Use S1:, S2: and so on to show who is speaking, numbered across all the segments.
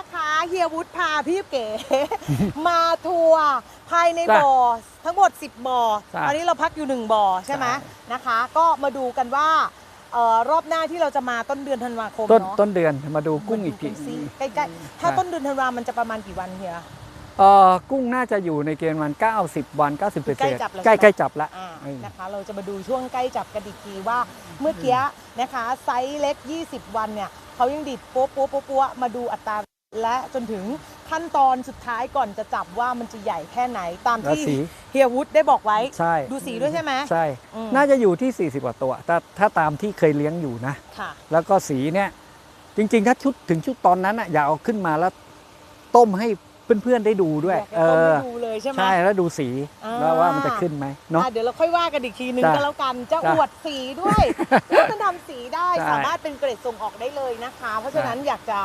S1: นะคะเฮียวุฒพาพี่เก๋ มาทัวร์ภายใน
S2: จ้ะ
S1: บ่อทั้งหมด 10 บ่อ
S2: จ้ะ
S1: ตอนนี้เราพักอยู่ 1 บ่อใช่ไหม
S2: ใช่
S1: นะคะ ก็มาดูกันว่าเอ่อรอบหน้าที่เราจะมาต้นเดือนธันวาคม
S2: ต้น
S1: เนาะ
S2: ต้นเดือนมาดูกุ้งอีกที
S1: มาดูซิใกล้ๆ ถ้า
S2: ใช่
S1: ต้นเดือนธันวามันจะประมาณกี่วันเฮีย
S2: เออกุ้งน่าจะอยู่ในเกณฑ์วัน90 วัน90เศษ
S1: ใกล้จับแล้ว
S2: ใกล้
S1: ใช่ไหม
S2: ใกล้จับละ
S1: อ่า
S2: เออ
S1: นะคะเราจะมาดูช่วงใกล้จับกันอีกทีว่าเมื่อกี้นะคะไซส์เล็ก 20 วันเนี่ยเขายังดิดโป๊ะโป๊ะโป๊ะโป๊ะมาดูอัตรา และจนถึงขั้นตอนสุดท้ายก่อนจะจับว่ามันจะใหญ่แค่ไหนตาม
S2: แล้ว
S1: ที่
S2: สี
S1: เฮียวุฒได้บอกไว้
S2: ใช่
S1: ดูสีด้วยใช่ไหม
S2: ใช่
S1: อืม
S2: น่าจะอยู่ที่ 40 กว่าตัว ถ้าถ้าตามที่เคยเลี้ยงอยู่นะ
S1: ค่ะ
S2: แล้วก็สีเนี่ย จริงๆ ถ้าชุดถึงชุดตอนนั้นอะ อย่าเอาขึ้นมาแล้วต้มให้เพื่อนๆ ได้ดูด้วย
S1: อยากจะ
S2: เอ
S1: ต้ม
S2: อ
S1: ให้ดูเลยใช่ไหม
S2: ใช่ แล้วดูสี
S1: อ่า
S2: แล้วว่ามันจะขึ้นไหมเนาะ
S1: อะเดี๋ยวเราค่อยว่ากันอีกทีนึง
S2: จ้ะ
S1: ก็แล้วกัน จะ
S2: จ้ะ
S1: อวดสีด้วยว่าจะทำสีได้
S2: ใช่
S1: สามารถเป็นเกรดส่งออกได้เลยนะคะ เพราะฉะนั้นอยากจะ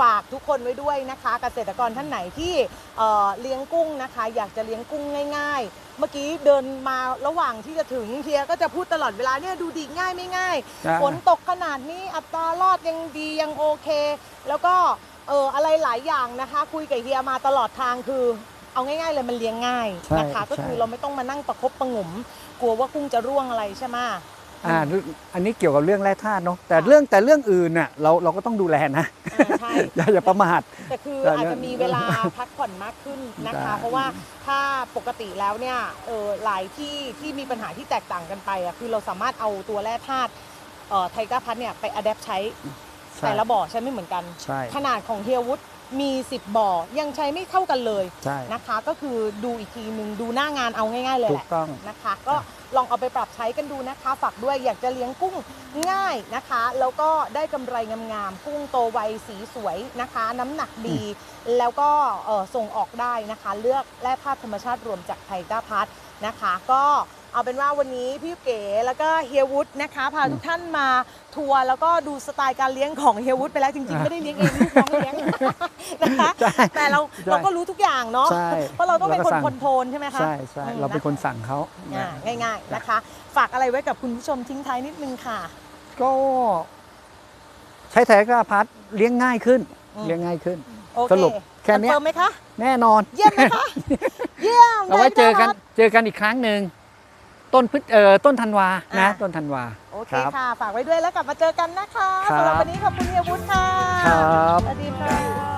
S1: ฝากทุกคนไว้ด้วยนะคะ เกษตรกรท่านไหนที่เอ่อเลี้ยงกุ้งนะคะ อยากจะเลี้ยงกุ้งง่าย ๆ เมื่อกี้เดินมาระหว่างที่จะถึงเฮียก็จะพูดตลอดเวลาเนี่ยดูดีง่ายไม่ง่าย
S2: จ้ะ
S1: ฝนตกขนาดนี้อัตรารอดยังดียังโอเค แล้วก็เอออะไรหลายอย่างนะคะ คุยกับเฮียมาตลอดทางคือเอาง่ายๆเลยมันเลี้ยงง่ายนะคะ
S2: ใช่
S1: ก็คือ
S2: ใช่
S1: เราไม่ต้องมานั่งประคบประหงมกลัวว่ากุ้งจะร่วงอะไรใช่ไหม
S2: อ่าอันนี้เกี่ยวกับเรื่องแร่ธาตุเนาะแต่เรื่องแต่เรื่องอื่นน่ะเราเราก็ต้องดูแลนะ
S1: อ่าใช่
S2: อย่าอย่าประมาท
S1: แต่คือ
S2: แต่
S1: อาจ
S2: เรื่
S1: จะ
S2: อง
S1: มีเวลาพักผ่อนมากขึ้นนะคะ
S2: ได้
S1: เพราะว่าถ้าปกติแล้วเนี่ยเออหลายที่ที่มีปัญหาที่แตกต่างกันไปอะคือเราสามารถเอาตัวแร่ธาตุเอ่อไทก้าพัทเนี่ยไปอัดแอปใช้
S2: ใช่
S1: แต่ละบ่อใช้ไม่เหมือนกัน
S2: ใช่
S1: ขนาดของเฮียวุฒ มี 10 บ่อ ยังใช้ไม่เท่ากันเลย
S2: ใช่
S1: นะคะ ก็คือดูอีกทีหนึ่งดูหน้างานเอาง่ายๆเลย
S2: ถู
S1: แห
S2: ก
S1: ละ
S2: ต้อง
S1: นะคะ ก็ลองเอาไปปรับใช้กันดูนะคะ ฝากด้วยอยากจะเลี้ยงกุ้งง่ายนะคะ แล้วก็ได้กำไรงามๆกุ้งโตไวสีสวยนะคะ น้ำหนักดี แล้วก็เอ่อส่งออกได้นะคะ เลือกแร่ธาตุธรรมชาติรวมจากไทก้าพัทนะคะ ก็ เอาเป็นว่าวันนี้พี่เก๋แล้วก็เฮียวุฒนะคะ พาทุกท่านมาทัวร์แล้วก็ดูสไตล์การเลี้ยงของเฮียวุฒไปแล้วจริงๆ ไม่ได้เลี้ยงเองลูกน้องเลี้ยงนะคะ
S2: ใช่
S1: แต่เรา
S2: ใช่
S1: เราก็รู้ทุกอย่างเนาะ
S2: ใช่
S1: เพราะเราต้องเป็นคน
S2: เราก็สั่ง
S1: คอนโทรลใช่ไหมคะ
S2: ใช่ใช่
S1: อืม
S2: เราเป็นคนสั่งเขา
S1: อ่าง่าย ๆนะคะ ฝากอะไรไว้กับคุณผู้ชมทิ้งท้ายนิดนึงค่ะ
S2: ก็ใช้แทกาพัดเลี้ยงง่ายขึ้น
S1: อืม
S2: เลี้ยงง่ายขึ้น
S1: โอ
S2: ส
S1: เค
S2: รุปแค่เนี้ย
S1: อนเฟิร์มไหมคะ
S2: แน่นอน
S1: เยี่ยมไหมคะ เยี่ยม
S2: เอาไว้เจอกัน
S1: ได้ครับ
S2: เจอกันอีกครั้งหนึ่ง ต้นพฤษเอ่อต้นธันวานะ
S1: อ่า
S2: ต้นธันวา
S1: โอเค
S2: ครับ
S1: ค่ะ ฝากไว้ด้วยแล้วกลับมาเจอกันนะคะ
S2: ครับ
S1: สำหรับวันนี้ขอบคุณเฮียวุฒิค่ะ
S2: ครับ
S1: สวัสดีค่ะ
S3: มันดีไม่ชอบกันไม่ชอบละท่าหลังมันคงไม่ต้องการจะเป็นที่หนึ่งหรือต้องชนะ